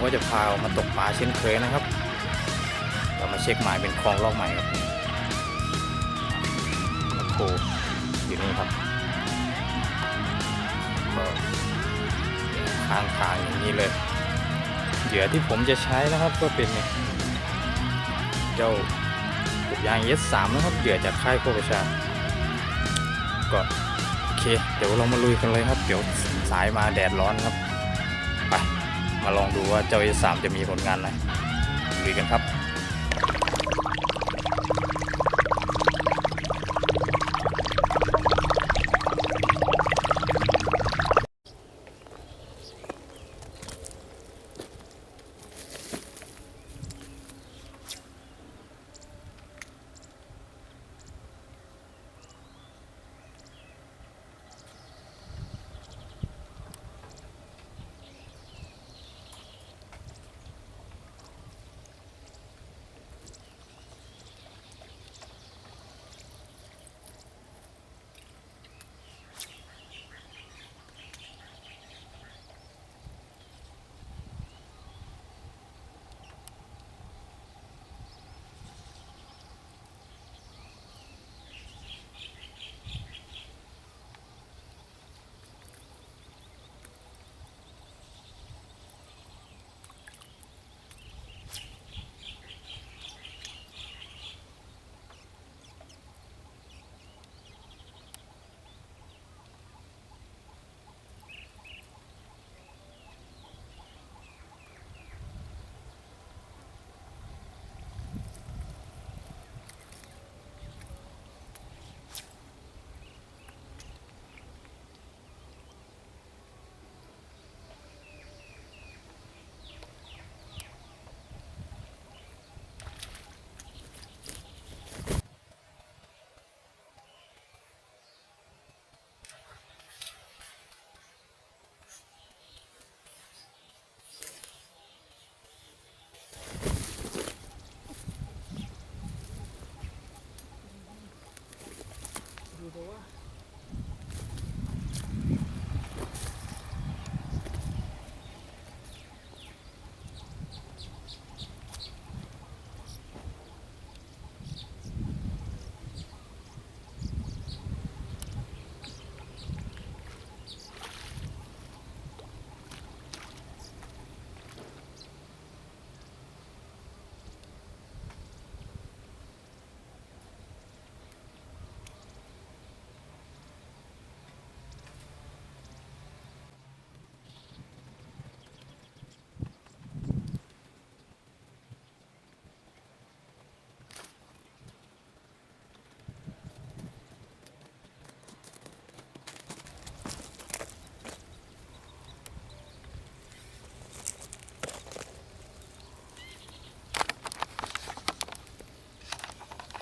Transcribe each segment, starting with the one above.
ก็จะพาออกมาตกปลาเช่นเคยนะครับ เรามาเช็คหมายเป็นคลองลอกใหม่ครับโอ้โหอยู่นี่ครับก็ข้างทางอย่างนี้เลยเหยื่อที่ผมจะใช้นะครับก็เป็นเนี่ยเจ้าปุกยางเอสสามนะครับเหยื่อจากค่ายโคกระชาก็โอเค เดี๋ยวเรามาลุยกันเลยครับ เดี๋ยวสายมาแดดร้อนครับ มาลองดูว่าเจ้า S3 จะมีผลงานอะไรลุยกันครับ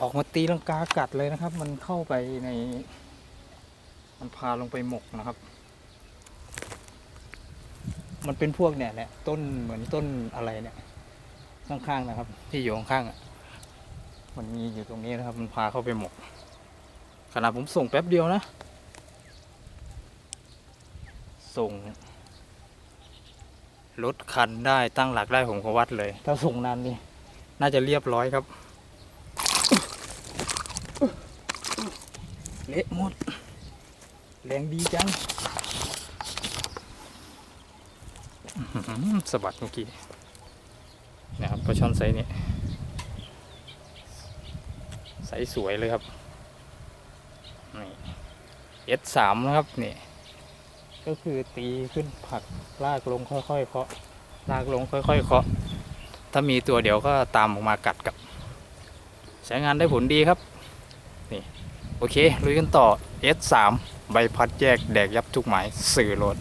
ออกมาตีลังกากัดเลยนะครับ มันเข้าไปในมันพาลงไปหมกนะครับ มันเป็นพวกเนี่ยแหละต้นเหมือนต้นอะไรเนี่ย ข้างๆนะครับ ที่อยู่ข้างๆอะมันมีอยู่ตรงนี้นะครับ มันพาเข้าไปหมกขนาดผมส่งแป๊บเดียวนะ ส่งรถคันได้ตั้งหลักได้ผมก็วัดเลย ถ้าส่งนานนี่น่าจะเรียบร้อยครับ เละหมด แรงดีจังสะบัดเมื่อกี้นะครับปลาช่อนไซส์นี้ไซส์สวยเลยครับนี่เอสสามนะครับนี่ก็คือตีขึ้นผักลากลงค่อยๆเคาะลากลงค่อยๆเคาะถ้ามีตัวเดียวก็ตามออกมากัดกับ ใช้งานได้ผลดีครับ โอเคลุยกันต่อ S3 ใบพัดแยกแดกยับทุกหมายสื่อรถ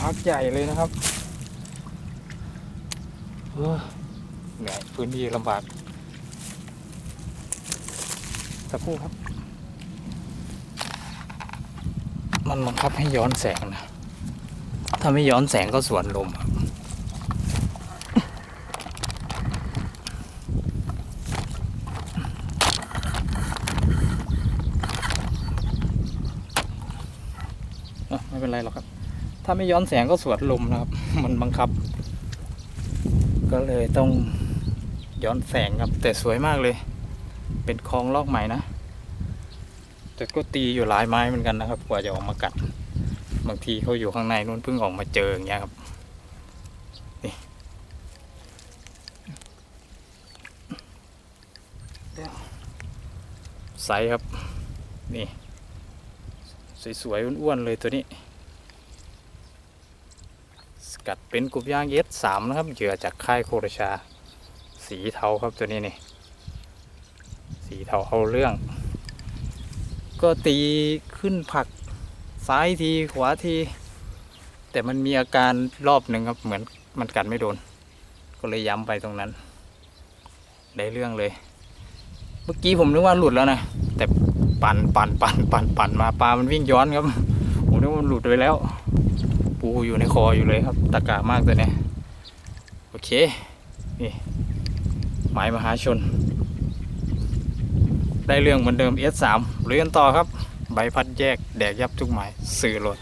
พักใหญ่เลยนะครับเหนื่อยพื้นที่ลำบาก สักครู่ครับ มันบังคับให้ย้อนแสงนะ ถ้าไม่ย้อนแสงก็สวนลมครับอะไม่เป็นไรหรอกครับ ถ้าไม่ย้อนแสงก็สวนลมนะครับ มันบังคับ ก็เลยต้องย้อนแสงครับ แต่สวยมากเลย เป็นคลองลอกใหม่นะแต่ก็ตีอยู่หลายไม้เหมือนกันนะครับ กว่าจะออกมากัด บางทีเขาอยู่ข้างในนู้นเพิ่งออกมาเจออย่างเงี้ยครับนี่ไซส์ครับ นี่ สวยๆอ้วนๆเลยตัวนี้ กัดเป็นกลุ่มยางเอสสามนะครับเหยื่อจากค่ายโครชา สีเทาครับตัวนี้นี่ สีเทาเอาเรื่อง ก็ตีขึ้นผักซ้ายทีขวาที แต่มันมีอาการรอบหนึ่งครับเหมือนมันกัดไม่โดน ก็เลยย้ำไปตรงนั้น ได้เรื่องเลย เมื่อกี้ผมนึกว่าหลุดแล้วนะ แต่ปั่นปั่นปั่นปั่นปั่นมาปลามันวิ่งย้อนครับ ผมนึกว่ามันหลุดไปแล้ว ปูอยู่ในคออยู่เลยครับ ตะกามากเลยเนี้ยโอเค นี่หมายมหาชน ได้เรื่องเหมือนเดิม S3 เรียนต่อครับ ใบพัดแยก แดกยับทุกหมาย สื่อหลด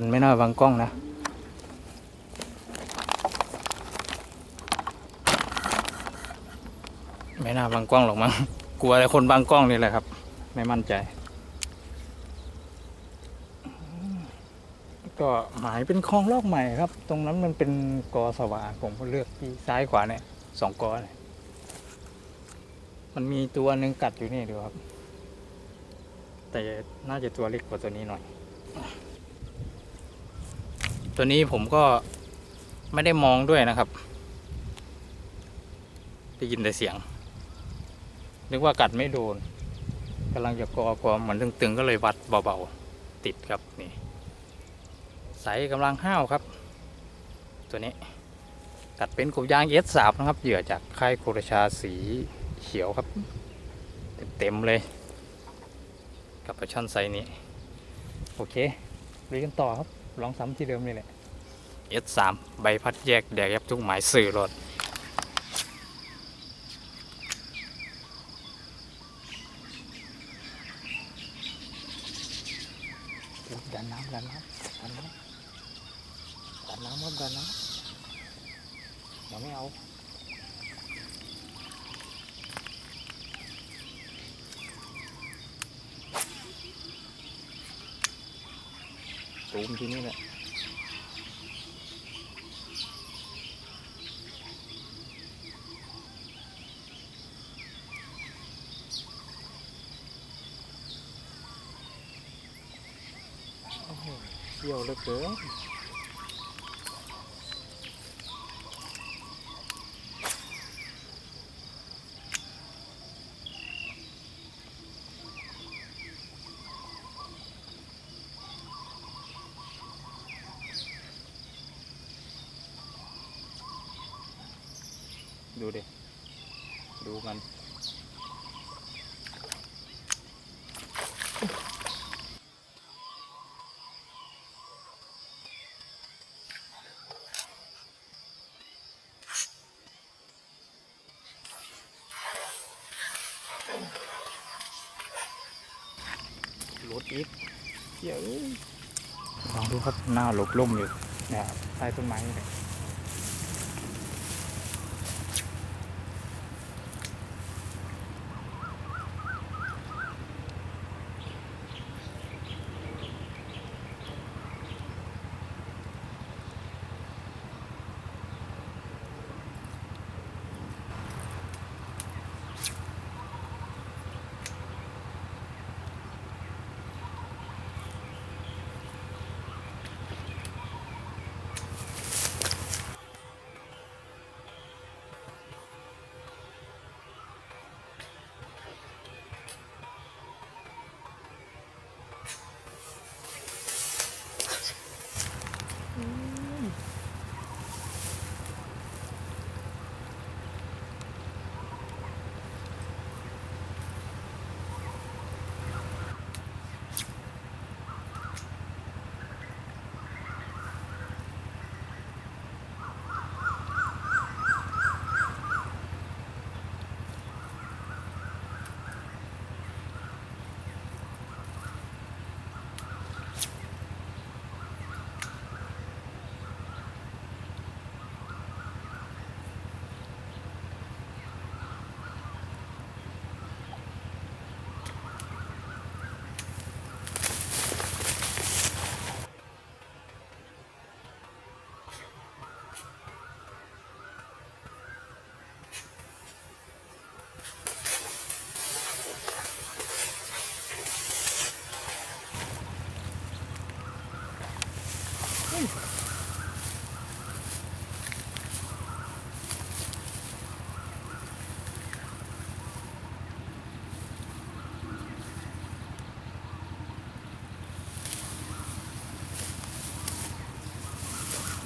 นไม่น่าบังกล้องนะ ไม่น่าบังกล้องหรอกมั้งกลัวแต่คนบังกล้องนี่แหละครับ ไม่มั่นใจ ก็หมายเป็นคลองลอกใหม่ครับ ตรงนั้นมันเป็นกอสว่างผมก็เลือกที่ซ้ายขวาเนี่ยสองกอเนี่ยมันมีตัวหนึ่งกัดอยู่นี่ดูครับ แต่น่าจะตัวเล็กกว่าตัวนี้หน่อย ตัวนี้ผมก็ไม่ได้มองด้วยนะครับ ได้ยินแต่เสียง นึกว่ากัดไม่โดนกำลังจะกอกอเหมือนตึงๆ ก็เลยวัดเบาๆ ติดครับนี่ใสกำลังห้าวครับ ตัวนี้ตัดเป็นกบยางเอสสาบนะครับ เหยื่อจากค่ายโครชาสีเขียวครับ เต็มๆเลย กับปลาช่อนไซนี้ โอเคลุยกันต่อครับ ลองซ้ำที่เดิมนี่แหละ S3 ใบพัดแยกแดกยับทุกหมายสื่อรถดันน้ำดันน้ำดันน้ำดันน้ำครับดันน้ำเดี๋ยวไม่เอา ตูมที่นี่แหละโอ้โหเที่ยวเหลือเกิน ดูดิดูมันรถอีกเยอะลองดูครับหน้าหลบล่มอยู่เนี่ยใต้ต้นไม้นี่เลย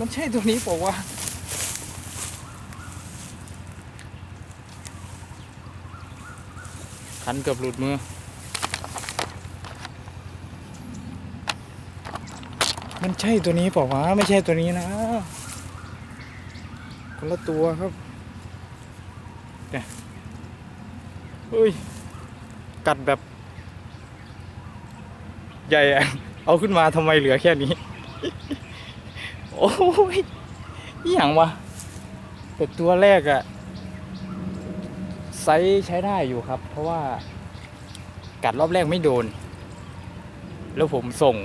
มันใช่ตัวนี้บอกว่า คันเกือบหลุดมือ มันใช่ตัวนี้เปล่าวะไม่ใช่ตัวนี้นะ คนละตัวครับเนี่ยเฮ้ย กัดแบบ ใหญ่อะเอาขึ้นมาทำไมเหลือแค่นี้ โอ้ยอหย่างวะแต่ตัวแรกอะไซส์ใช้ได้อยู่ครับ เพราะว่ากัดรอบแรกไม่โดน แล้วผมส่ง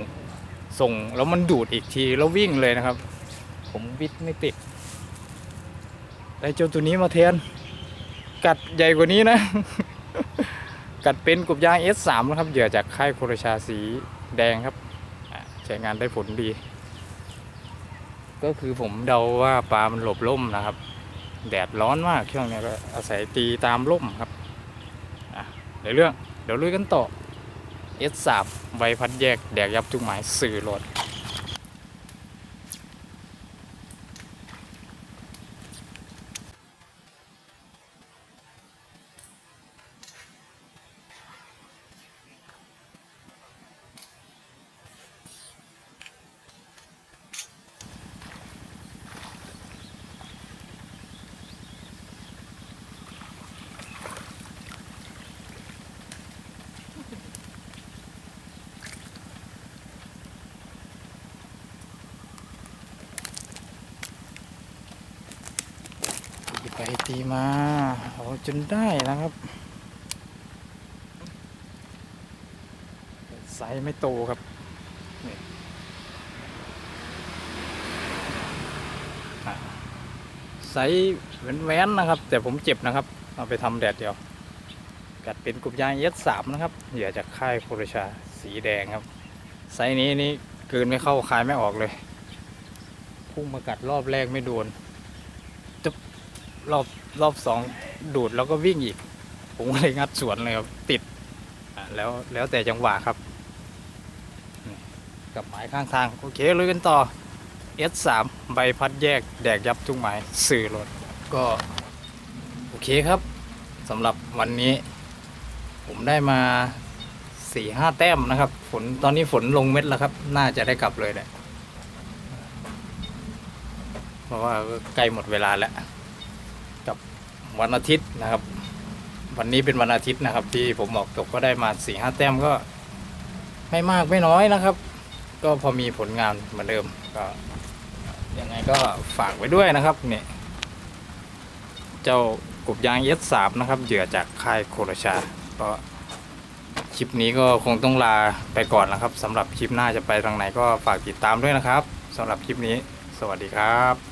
ส่งแล้วมันดูดอีกทีแล้ววิ่งเลยนะครับ ผมวิดไม่ติดได้เจ้าตัวนี้มาแทน กัดใหญ่กว่านี้นะ กัดเป็นกบยาง S3 นะครับเหยื่อจากค่ายโครชาสีแดงครับ ใช้งานได้ผลดี ก็คือผมเดาว่าปลามันหลบล่มนะครับ แดดร้อนมากช่วงนี้ก็อาศัยตีตามล่มครับอะเดี๋ยวเรื่องเดี๋ยวลุยกันต่อเอสสาบใบพัดแยกแดกยับทุกหมายสื่อรถ ตีมาเอาจนได้นะครับใส่ไม่โตครับไซเหมือนแว้นนะครับ แต่ผมเจ็บนะครับ เอาไปทำแดดเดียว กัดเป็นกลุ่มยางเอสสามนะครับเหยื่อจากค่ายโครชาสีแดงครับใส่นี้นี่เกินไม่เข้าคลายไม่ออกเลย พุ่งมากัดรอบแรกไม่โดน รอบรอบสองดูดแล้วก็วิ่งอีก ผมก็เลยงัดสวนเลยครับ ติดแล้วแล้วแต่จังหวะครับ กับหมายข้างทาง โอเคเลยกันต่อ S3 ใบพัดแยกแดกยับทุกหมายสื่อรถก็ โอเคครับสำหรับวันนี้ ผมได้มาสี่ห้าแต้มนะครับ ฝนตอนนี้ฝนลงเม็ดแล้วครับ น่าจะได้กลับเลยแหละเพราะว่าใกล้หมดเวลาแล้ว วันอาทิตย์นะครับ วันนี้เป็นวันอาทิตย์นะครับ ที่ผมออกตกก็ได้มาสี่ห้าแต้มก็ ไม่มากไม่น้อยนะครับ ก็พอมีผลงานเหมือนเดิมก็ยังไงก็ฝากไว้ด้วยนะครับเนี่ยเจ้ากบยางเอสสามนะครับเหยื่อจากค่ายโครชาก็คลิปนี้ก็คงต้องลาไปก่อนนะครับสำหรับคลิปหน้าจะไปทางไหนก็ฝากติดตามด้วยนะครับสำหรับคลิปนี้ สวัสดีครับ